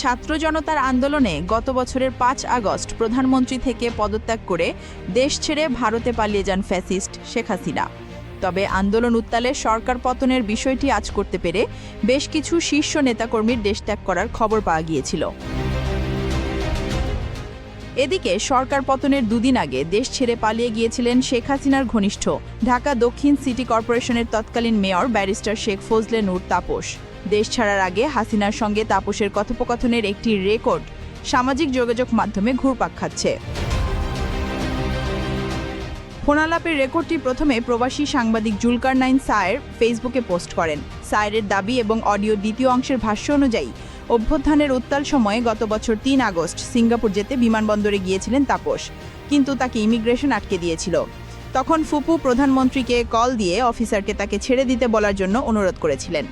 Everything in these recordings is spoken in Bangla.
ছাত্র জনতার আন্দোলনে গত বছরের পাঁচ আগস্ট প্রধানমন্ত্রী থেকে পদত্যাগ করে দেশ ছেড়ে ভারতে পালিয়ে যান ফ্যাসিস্ট শেখ হাসিনা। তবে আন্দোলন উত্তালে সরকার পতনের বিষয়টি আজ করতে পেরে বেশ কিছু শীর্ষ নেতাকর্মীর দেশত্যাগ করার খবর পাওয়া গিয়েছিল। এদিকে সরকার পতনের দুদিন আগে দেশ ছেড়ে পালিয়ে গিয়েছিলেন শেখ হাসিনার ঘনিষ্ঠ ঢাকা দক্ষিণ সিটি কর্পোরেশনের তৎকালীন মেয়র ব্যারিস্টার শেখ ফজলে নূর তাপস। দেশ ছাড়ার আগে হাসিনার সঙ্গে তাপসের কথোপকথনের একটি রেকর্ড সামাজিক যোগাযোগ মাধ্যমে ঘুরপাক খাচ্ছে। ফোনালাপের রেকর্ডটি প্রথমে প্রবাসী সাংবাদিক জুলকার নাইন সায়ের ফেসবুকে পোস্ট করেন। সায়ের দাবি এবং অডিও দ্বিতীয় অংশের ভাষ্য অনুযায়ী, অভ্যুত্থানের উত্তাল সময়ে গত বছর তিন আগস্ট সিঙ্গাপুর যেতে বিমানবন্দরে গিয়েছিলেন তাপস, কিন্তু তাকে ইমিগ্রেশন আটকে দিয়েছিল। তখন ফুপু প্রধানমন্ত্রীকে কল দিয়ে অফিসারকে তাকে ছেড়ে দিতে বলার জন্য অনুরোধ করেছিলেন।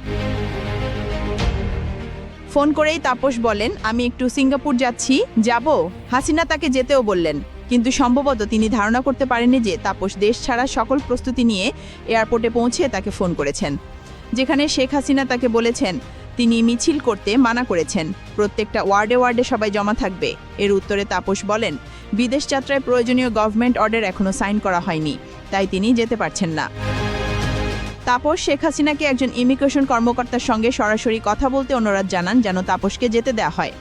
ফোন করেই তাপস বলেন, আমি একটু সিঙ্গাপুর যাচ্ছি। যাব? হাসিনা তাকে যেতেও বললেন, কিন্তু সম্ভবত তিনি ধারণা করতে পারেননি যে তাপস দেশ ছাড়া সকল প্রস্তুতি নিয়ে এয়ারপোর্টে পৌঁছে তাকে ফোন করেছেন, যেখানে শেখ হাসিনা তাকে বলেছেন, তিনি মিছিল করতে মানা করেছেন। প্রত্যেকটা ওয়ার্ডে ওয়ার্ডে সবাই জমা থাকবে। এর উত্তরে তাপস বলেন, বিদেশ যাত্রায় প্রয়োজনীয় গভর্নমেন্ট অর্ডার এখনও সাইন করা হয়নি, তাই তিনি যেতে পারছেন না। তাপস, শেখ হাসিনাকে একজন ইমিগ্রেশন কর্মকর্তার সঙ্গে সরাসরি কথা বলতে অনুরোধ জানান যেন তাপসকে যেতে দেওয়া হয়।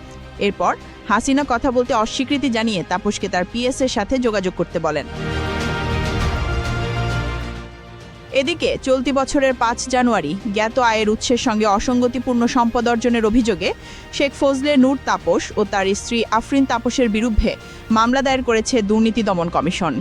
এরপর হাসিনা কথা বলতে অস্বীকৃতি জানিয়ে তাপসকে তার পিএস এর সাথে যোগাযোগ করতে বলেন। এদিকে চলতি বছরের পাঁচ জানুয়ারি জ্ঞাত আয়ের উৎসের সঙ্গে অসঙ্গতিপূর্ণ সম্পদ অর্জনের অভিযোগে শেখ ফজলে নূর তাপস ও তার স্ত্রী আফরিন তাপসের বিরুদ্ধে মামলা দায়ের করেছে দুর্নীতি দমন কমিশন।